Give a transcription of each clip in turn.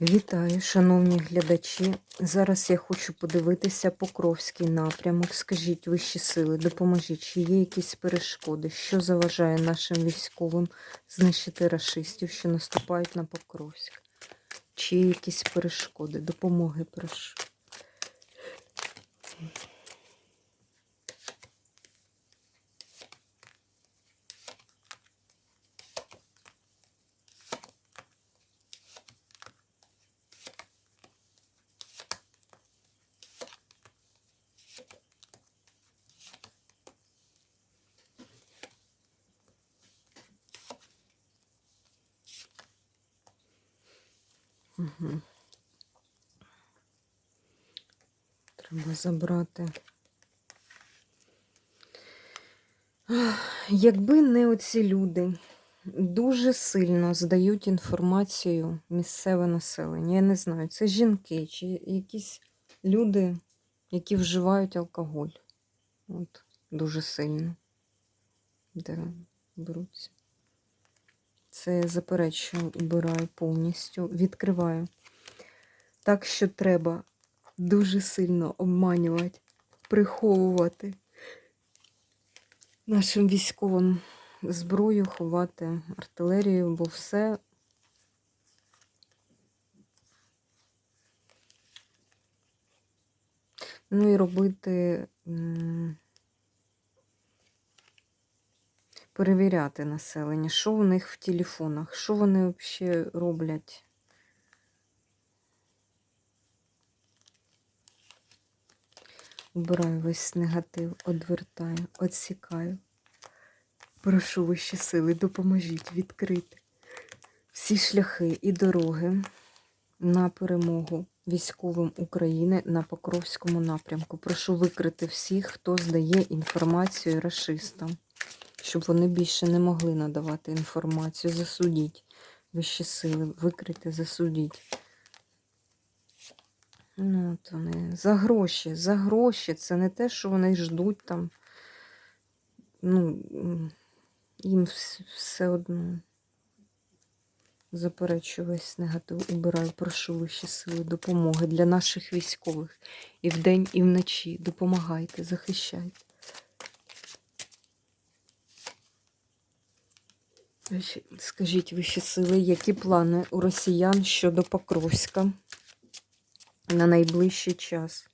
Вітаю, шановні глядачі. Зараз я хочу подивитися Покровський напрямок. Скажіть вищі сили, допоможіть, чи є якісь перешкоди, що заважає нашим військовим знищити рашистів, що наступають на Покровськ? Чи є якісь перешкоди? Допомоги прошу. Угу. Треба забрати. Якби не оці люди дуже сильно здають інформацію місцеве населення. Я не знаю, це жінки чи якісь люди, які вживають алкоголь. От, дуже сильно. Де беруться. Це я заперечую, убираю повністю, відкриваю. Так що треба дуже сильно обманювати, приховувати нашим військовим зброю, ховати артилерію, бо все ну і робити. Перевіряти населення, що у них в телефонах, що вони взагалі роблять. Убираю весь негатив, одвертаю, відсікаю. Прошу вищі сили, допоможіть відкрити всі шляхи і дороги на перемогу військовим України на Покровському напрямку. Прошу викрити всіх, хто здає інформацію расистам щоб вони більше не могли надавати інформацію. Засудіть вищі сили, викрити, засудіть. Ну, от вони. За гроші, за гроші. Це не те, що вони ждуть там. Ну, їм все одно. Заперечую весь негатив, убираю, прошу вищі сили, допомоги для наших військових. І вдень, і вночі. Допомагайте, захищайте. Скажіть вищі сили, які плани у росіян щодо Покровська на найближчий час?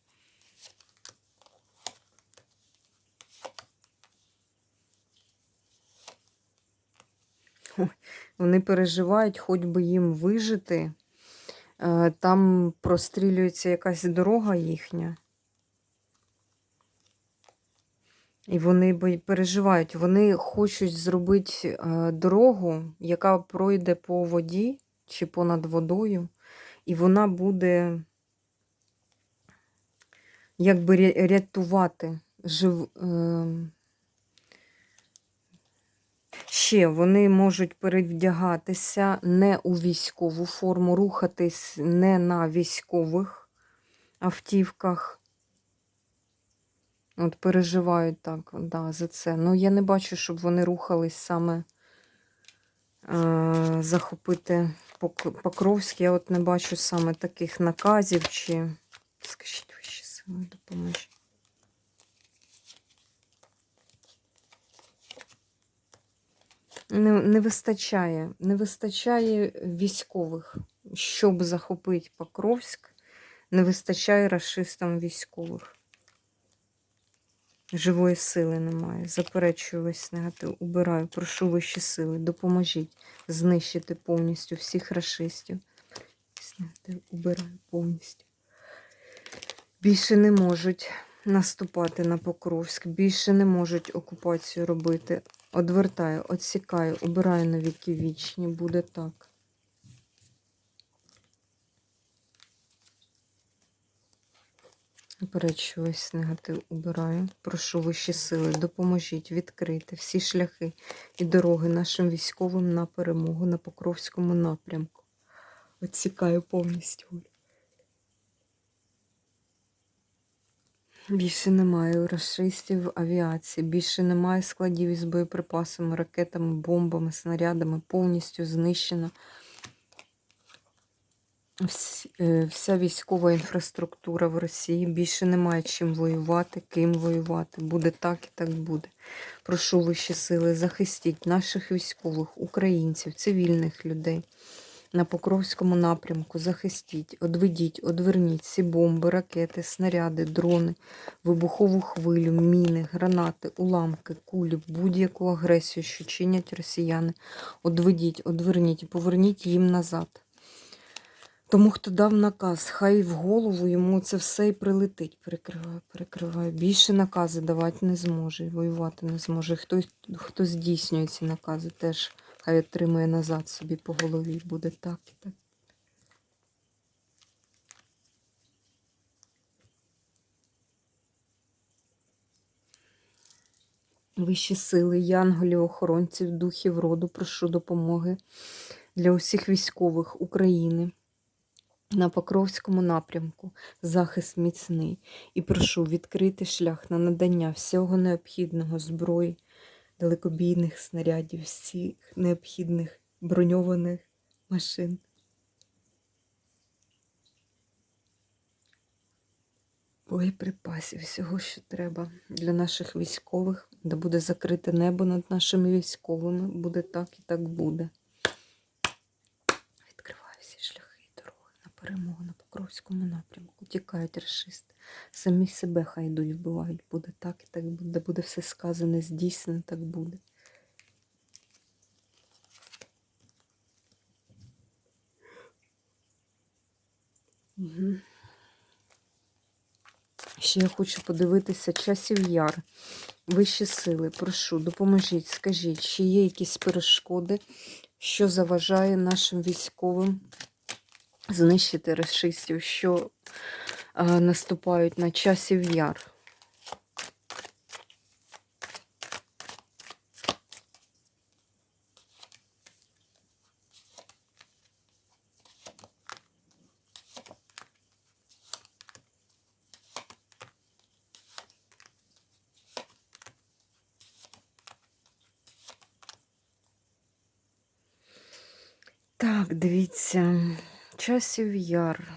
Вони переживають, хоч би їм вижити. Е, там прострілюється якась дорога їхня. І вони переживають, вони хочуть зробити е, дорогу, яка пройде по воді чи понад водою, і вона буде якби рятувати жив. Ем, ще вони можуть перевдягатися не у військову форму, рухатись не на військових автівках. От переживають так, да, за це. Ну, я не бачу, щоб вони рухались саме е, захопити Покровський. Я от не бачу саме таких наказів чи. Скажіть ваші сили, допоможіть. Не, не вистачає, не вистачає військових, щоб захопити Покровськ, не вистачає расистам військових. Живої сили немає. Заперечую весь негатив. Убираю, прошу вищі сили. Допоможіть знищити повністю всіх расистів. Негатив убираю повністю. Більше не можуть наступати на Покровськ, більше не можуть окупацію робити. Одвертаю, відсікаю, убираю на віки вічні. Буде так. Заперечу весь негатив убираю. Прошу вищі сили, допоможіть відкрити всі шляхи і дороги нашим військовим на перемогу на Покровському напрямку. Отсікаю повністю. Більше немає расистів в авіації, більше немає складів із боєприпасами, ракетами, бомбами, снарядами, повністю знищено Вся військова інфраструктура в Росії більше немає чим воювати, ким воювати. Буде так і так буде. Прошу вищі сили, захистіть наших військових, українців, цивільних людей на Покровському напрямку. Захистіть, одведіть, одверніть всі бомби, ракети, снаряди, дрони, вибухову хвилю, міни, гранати, уламки, кулі, будь-яку агресію, що чинять росіяни. Одведіть, одверніть поверніть їм назад. Тому, хто дав наказ, хай в голову йому це все і прилетить. Перекриваю, перекриваю. Більше накази давати не зможе, воювати не зможе. Хто, хто здійснює ці накази, теж хай отримує назад собі по голові. Буде так і так. Вищі сили, янголів, охоронців, духів роду, прошу допомоги для усіх військових України на Покровському напрямку захист міцний і прошу відкрити шлях на надання всього необхідного зброї, далекобійних снарядів, всіх необхідних броньованих машин. Боєприпасів, всього, що треба для наших військових, де буде закрите небо над нашими військовими. Буде так і так буде. Відкриваю всі шляхи і дороги на Покровському напрямку. Тікають расисти. Самі себе хай йдуть, вбивають. Буде так і так буде. Буде все сказане, здійснено, так буде. Угу. Ще я хочу подивитися часів яр. Вищі сили, прошу, допоможіть, скажіть, чи є якісь перешкоди, що заважає нашим військовим знищити расистів, що е, наступають на часів яр. Так, дивіться, часів яр.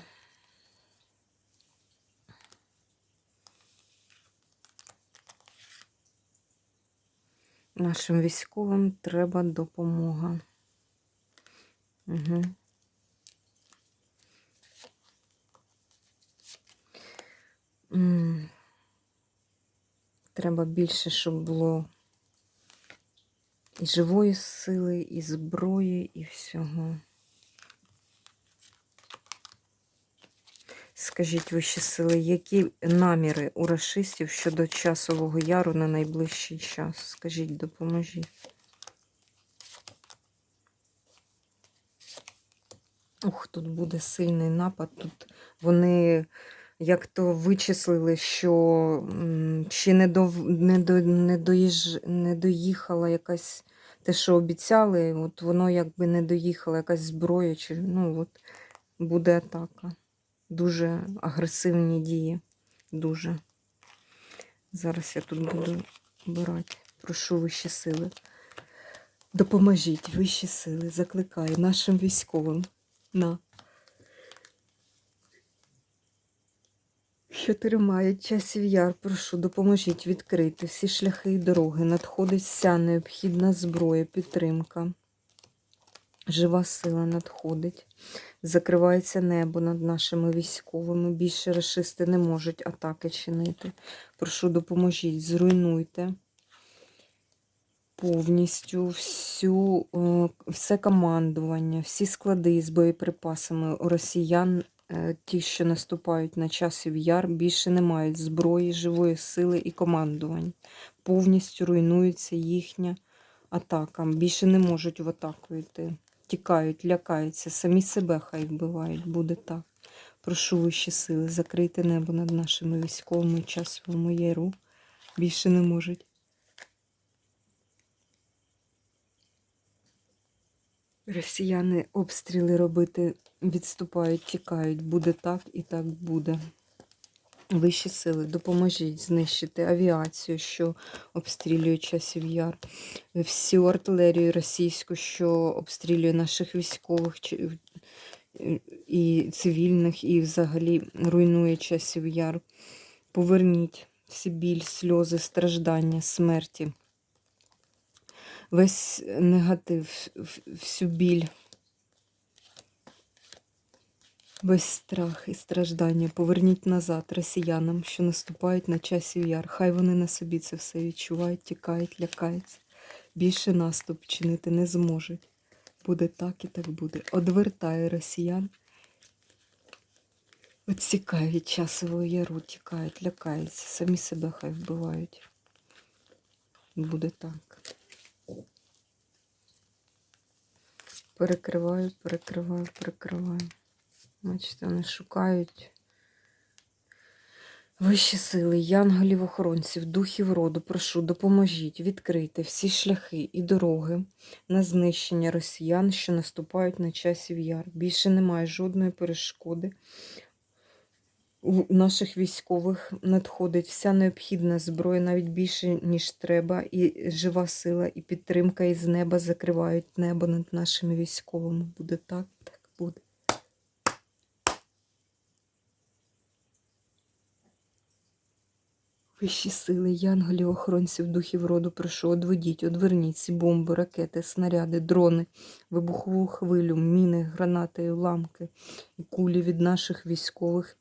Нашим військовим треба допомога. Угу. Треба більше, щоб було і живої сили, і зброї, і всього. Скажіть вищі сили, які наміри у расистів щодо часового яру на найближчий час? Скажіть, допоможіть. Ух, тут буде сильний напад. Тут вони як то вичислили, що ще не, до, не, до, не, доїж, не доїхала якась те, що обіцяли, от воно якби не доїхала якась зброя, чи ну от буде атака. Дуже агресивні дії. Дуже. Зараз я тут буду обирати. Прошу вищі сили. Допоможіть вищі сили, закликаю нашим військовим на. Що тримають часів яр, прошу, допоможіть відкрити всі шляхи і дороги. Надходить вся необхідна зброя, підтримка. Жива сила надходить. Закривається небо над нашими військовими. Більше расисти не можуть атаки чинити. Прошу, допоможіть, зруйнуйте повністю всю, е, все командування, всі склади з боєприпасами у росіян, е, ті, що наступають на часів яр, більше не мають зброї, живої сили і командувань. Повністю руйнується їхня атака. Більше не можуть в атаку йти. Тікають, лякаються, самі себе хай вбивають, буде так. Прошу вищі сили, закрийте небо над нашими військовими часовому яру. Більше не можуть. Росіяни обстріли робити, відступають, тікають. Буде так і так буде. Вищі сили, допоможіть знищити авіацію, що обстрілює часів яр, всю артилерію російську, що обстрілює наших військових, е, і цивільних, і взагалі руйнує часів яр. Поверніть всі біль, сльози, страждання, смерті, весь негатив, всю біль, весь страх і страждання. Поверніть назад росіянам, що наступають на часів яр. Хай вони на собі це все відчувають, тікають, лякаються. Більше наступ чинити не зможуть. Буде так і так буде. Одвертає росіян. Відсікає від часового яру, тікають, лякаються, самі себе хай вбивають. Буде так. Перекриваю, перекриваю, перекриваю. Бачите, вони шукають вищі сили, янголів охоронців, духів роду, прошу, допоможіть відкрити всі шляхи і дороги на знищення росіян, що наступають на часів яр. Більше немає жодної перешкоди. У наших військових надходить вся необхідна зброя, навіть більше, ніж треба, і жива сила, і підтримка із неба закривають небо над нашими військовими. Буде так, так буде. Вищі сили, янголів, охоронців, духів роду, прошу, одведіть, одверніть ці бомби, ракети, снаряди, дрони, вибухову хвилю, міни, гранати, уламки і кулі від наших військових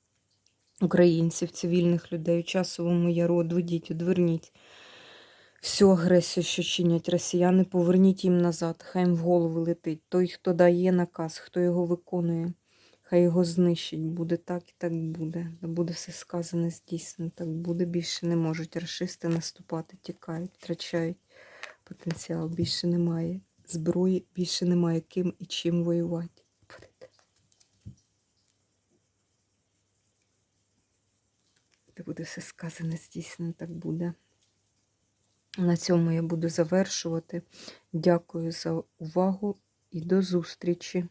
українців, цивільних людей. У часовому яру, одведіть, одверніть всю агресію, що чинять росіяни, поверніть їм назад, хай їм в голову летить. Той, хто дає наказ, хто його виконує, хай його знищить. Буде так і так буде. Буде все сказане, здійснено. Так буде. Більше не можуть рашисти наступати, тікають, втрачають потенціал. Більше немає зброї, більше немає ким і чим воювати. Так. Буде все сказане, здійснено, так буде. На цьому я буду завершувати. Дякую за увагу і до зустрічі!